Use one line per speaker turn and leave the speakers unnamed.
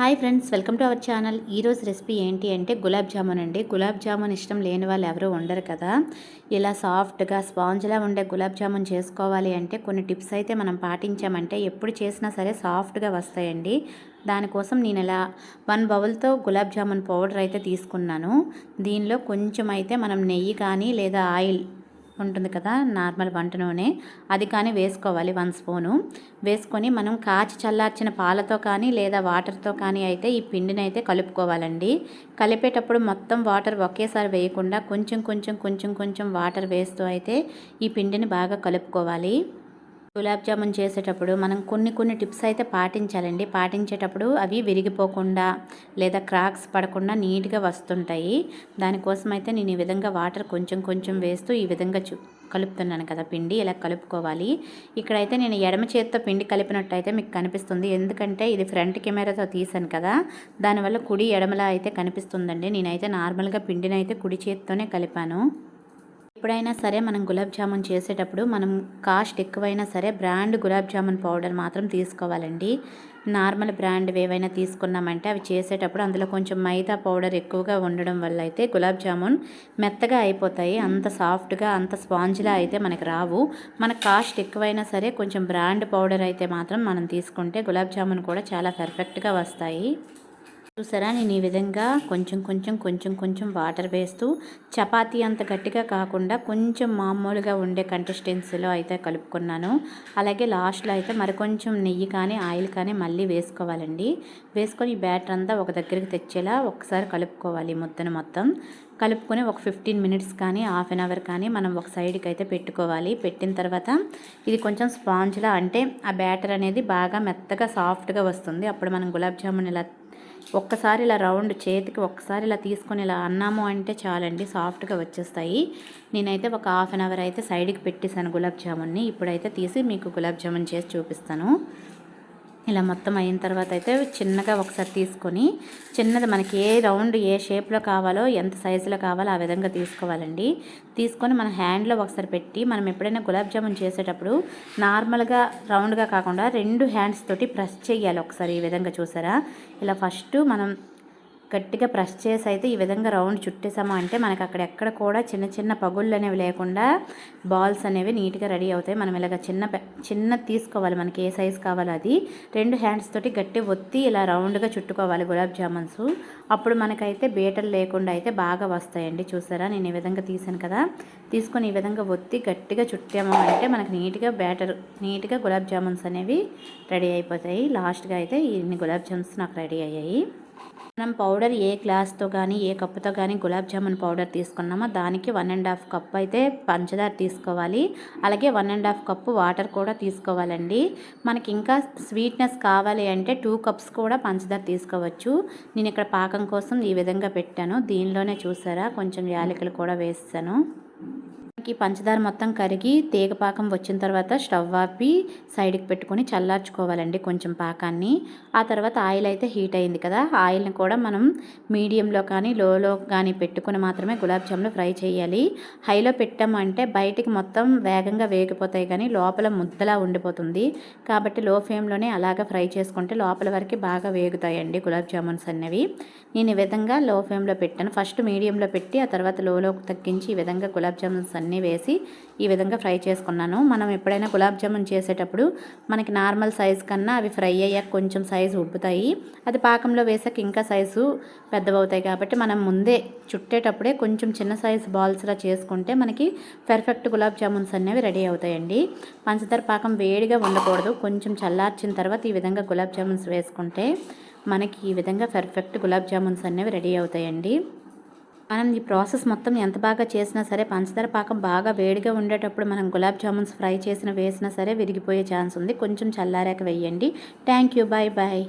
Hi friends welcome to our channel. ఈరోజు recipe ఏంటి అంటే గులాబ్ జామున్ అండి. గులాబ్ జామున్ ఇష్టం లేని వాళ్ళు ఎవరూ ఉండరు కదా. ఇలా సాఫ్ట్గా స్పాంజ్లా ఉండే గులాబ్ జామున్ చేసుకోవాలి అంటే కొన్ని టిప్స్ అయితే మనం పాటించామంటే ఎప్పుడు చేసినా సరే సాఫ్ట్గా వస్తాయండి. దానికోసం నేను ఇలా వన్ బౌల్తో గులాబ్ జామున్ పౌడర్ అయితే తీసుకున్నాను. దీనిలో కొంచెం అయితే మనం నెయ్యి కానీ లేదా ఆయిల్ ఉంటుంది కదా నార్మల్ వంట నూనె అది కానీ వేసుకోవాలి వన్ స్పూను. వేసుకొని మనం కాచి చల్లార్చిన పాలతో కానీ లేదా వాటర్తో కానీ అయితే ఈ పిండిని అయితే కలుపుకోవాలండి. కలిపేటప్పుడు మొత్తం వాటర్ ఒకేసారి వేయకుండా కొంచెం కొంచెం కొంచెం కొంచెం వాటర్ వేస్తూ అయితే ఈ పిండిని బాగా కలుపుకోవాలి. గులాబ్ జామున్ చేసేటప్పుడు మనం కొన్ని కొన్ని టిప్స్ అయితే పాటించాలండి. పాటించేటప్పుడు అవి విరిగిపోకుండా లేదా క్రాక్స్ పడకుండా నీట్గా వస్తుంటాయి. దానికోసం అయితే నేను ఈ విధంగా వాటర్ కొంచెం కొంచెం వేస్తూ ఈ విధంగా చూ కలుపుతున్నాను కదా పిండి ఇలా కలుపుకోవాలి. ఇక్కడైతే నేను ఎడమ చేతితో పిండి కలిపినట్టు అయితే మీకు కనిపిస్తుంది. ఎందుకంటే ఇది ఫ్రంట్ కెమెరాతో తీసాను కదా దానివల్ల కుడి ఎడమలా అయితే కనిపిస్తుందండి. నేనైతే నార్మల్గా పిండిని అయితే కుడి చేతితోనే కలిపాను. ఎప్పుడైనా సరే మనం గులాబ్ జామున్ చేసేటప్పుడు మనం కాస్ట్ ఎక్కువైనా సరే బ్రాండ్ గులాబ్ జామున్ పౌడర్ మాత్రం తీసుకోవాలండి. నార్మల్ బ్రాండ్ ఏవైనా తీసుకున్నామంటే అవి చేసేటప్పుడు అందులో కొంచెం మైదా పౌడర్ ఎక్కువగా ఉండడం వల్ల అయితే గులాబ్ జామున్ మెత్తగా అయిపోతాయి. అంత సాఫ్ట్గా అంత స్పాంజ్లా అయితే మనకు రావు. మన కాస్ట్ ఎక్కువైనా సరే కొంచెం బ్రాండ్ పౌడర్ అయితే మాత్రం మనం తీసుకుంటే గులాబ్ జామున్ కూడా చాలా పర్ఫెక్ట్గా వస్తాయి. చూసారా? నేను ఈ విధంగా కొంచెం కొంచెం కొంచెం కొంచెం వాటర్ వేస్తూ చపాతీ అంత గట్టిగా కాకుండా కొంచెం మామూలుగా ఉండే కన్సిస్టెన్సీలో అయితే కలుపుకున్నాను. అలాగే లాస్ట్లో అయితే మరి కొంచెం నెయ్యి కానీ ఆయిల్ కానీ మళ్ళీ వేసుకోవాలండి. వేసుకొని ఈ బ్యాటర్ అంతా ఒక దగ్గరికి తెచ్చేలా ఒకసారి కలుపుకోవాలి ముద్దను మొత్తం. కలుపుకొని ఒక ఫిఫ్టీన్ మినిట్స్ కానీ హాఫ్ అన్ అవర్ కానీ మనం ఒక సైడ్కి అయితే పెట్టుకోవాలి. పెట్టిన తర్వాత ఇది కొంచెం స్పాంజ్లా అంటే ఆ బ్యాటర్ అనేది బాగా మెత్తగా సాఫ్ట్గా వస్తుంది. అప్పుడు మనం గులాబ్ జామున్ ఇలా ఒక్కసారి ఇలా రౌండ్ చేతికి ఒక్కసారి ఇలా తీసుకొని ఇలా అన్నాము అంటే చాలండి సాఫ్ట్గా వచ్చేస్తాయి. నేనైతే ఒక హాఫ్ అన్ అవర్ అయితే సైడ్కి పెట్టేశాను గులాబ్ జామున్ని. ఇప్పుడైతే తీసి మీకు గులాబ్ జామున్ చేసి చూపిస్తాను. ఇలా మొత్తం అయిన తర్వాత అయితే చిన్నగా ఒకసారి తీసుకొని చిన్నది మనకి ఏ రౌండ్ ఏ షేప్లో కావాలో ఎంత సైజులో కావాలో ఆ విధంగా తీసుకోవాలండి. తీసుకొని మన హ్యాండ్లో ఒకసారి పెట్టి మనం ఎప్పుడైనా గులాబ్ జామున్ చేసేటప్పుడు నార్మల్గా రౌండ్గా కాకుండా రెండు హ్యాండ్స్ తోటి ప్రెస్ చేయాలి ఒకసారి ఈ విధంగా చూసారా? ఇలా ఫస్ట్ మనం గట్టిగా ప్రెస్ చేసి అయితే ఈ విధంగా రౌండ్ చుట్టేసాము అంటే మనకు అక్కడ ఎక్కడ కూడా చిన్న చిన్న పగుళ్ళు అనేవి లేకుండా బాల్స్ అనేవి నీట్గా రెడీ అవుతాయి. మనం ఇలాగ చిన్న చిన్న తీసుకోవాలి. మనకి ఏ సైజ్ కావాలో అది. రెండు హ్యాండ్స్ తోటి గట్టి ఒత్తి ఇలా రౌండ్గా చుట్టుకోవాలి గులాబ్ జామున్స్. అప్పుడు మనకైతే బీటలు లేకుండా అయితే బాగా వస్తాయండి. చూసారా? నేను ఈ విధంగా తీసాను కదా. తీసుకొని ఈ విధంగా ఒత్తి గట్టిగా చుట్టాము అంటే మనకు నీట్గా బ్యాటర్ నీట్గా గులాబ్ జామున్స్ అనేవి రెడీ అయిపోతాయి. లాస్ట్గా అయితే ఇన్ని గులాబ్ జామున్స్ నాకు రెడీ అయ్యాయి. మనం పౌడర్ ఏ గ్లాస్తో కానీ ఏ కప్పుతో కానీ గులాబ్ జామున్ పౌడర్ తీసుకున్నామో దానికి వన్ అండ్ హాఫ్ కప్ అయితే పంచదార తీసుకోవాలి. అలాగే one and half cup water కూడా తీసుకోవాలండి. మనకి ఇంకా స్వీట్నెస్ కావాలి అంటే టూ కప్స్ కూడా పంచదార తీసుకోవచ్చు. నేను ఇక్కడ పాకం కోసం ఈ విధంగా పెట్టాను. దీనిలోనే చూసారా? కొంచెం యాలకులు కూడా వేస్తాను మనకి పంచదార మొత్తం కరిగి తీగ పాకం వచ్చిన తర్వాత స్టవ్ ఆపి సైడ్కి పెట్టుకొని చల్లార్చుకోవాలండి కొంచెం పాకాన్ని. ఆ తర్వాత ఆయిల్ అయితే హీట్ అయింది కదా ఆయిల్ని కూడా మనం మీడియంలో కానీ లోలో కానీ పెట్టుకుని మాత్రమే గులాబ్ జామ్లు ఫ్రై చేయాలి. హైలో పెట్టామంటే బయటికి మొత్తం వేగంగా వేగిపోతాయి కానీ లోపల ముద్దలా ఉండిపోతుంది. కాబట్టి లో ఫ్లేమ్లోనే అలాగా ఫ్రై చేసుకుంటే లోపల వరకు బాగా వేగుతాయండి గులాబ్ జామున్స్ అనేవి నేను ఈ విధంగా లో ఫ్లేమ్లో పెట్టాను. ఫస్ట్ మీడియంలో పెట్టి ఆ తర్వాత లోలో తగ్గించి ఈ విధంగా గులాబ్ జామున్స్ అన్ని అన్నీ వేసి ఈ విధంగా ఫ్రై చేసుకున్నాను. మనం ఎప్పుడైనా గులాబ్ జామున్ చేసేటప్పుడు మనకి నార్మల్ సైజ్ కన్నా అవి ఫ్రై అయ్యాక కొంచెం సైజు ఉబ్బుతాయి. అది పాకంలో వేసాక ఇంకా సైజు పెద్దవవుతాయి కాబట్టి మనం ముందే చుట్టేటప్పుడే కొంచెం చిన్న సైజు బాల్స్లా చేసుకుంటే మనకి పెర్ఫెక్ట్ గులాబ్ జామున్స్ అనేవి రెడీ అవుతాయండి. పంచదార పాకం వేడిగా ఉండకూడదు. కొంచెం చల్లార్చిన తర్వాత ఈ విధంగా గులాబ్ జామున్స్ వేసుకుంటే మనకి ఈ విధంగా పెర్ఫెక్ట్ గులాబ్ జామున్స్ అనేవి రెడీ అవుతాయండి. మనం ఈ ప్రాసెస్ మొత్తం ఎంత బాగా చేసినా సరే పంచదార పాకం బాగా వేడిగా ఉండేటప్పుడు మనం గులాబ్ జామున్స్ ఫ్రై చేసిన వేసినా సరే విరిగిపోయే ఛాన్స్ ఉంది. కొంచెం చల్లారాక వేయండి. Thank you bye bye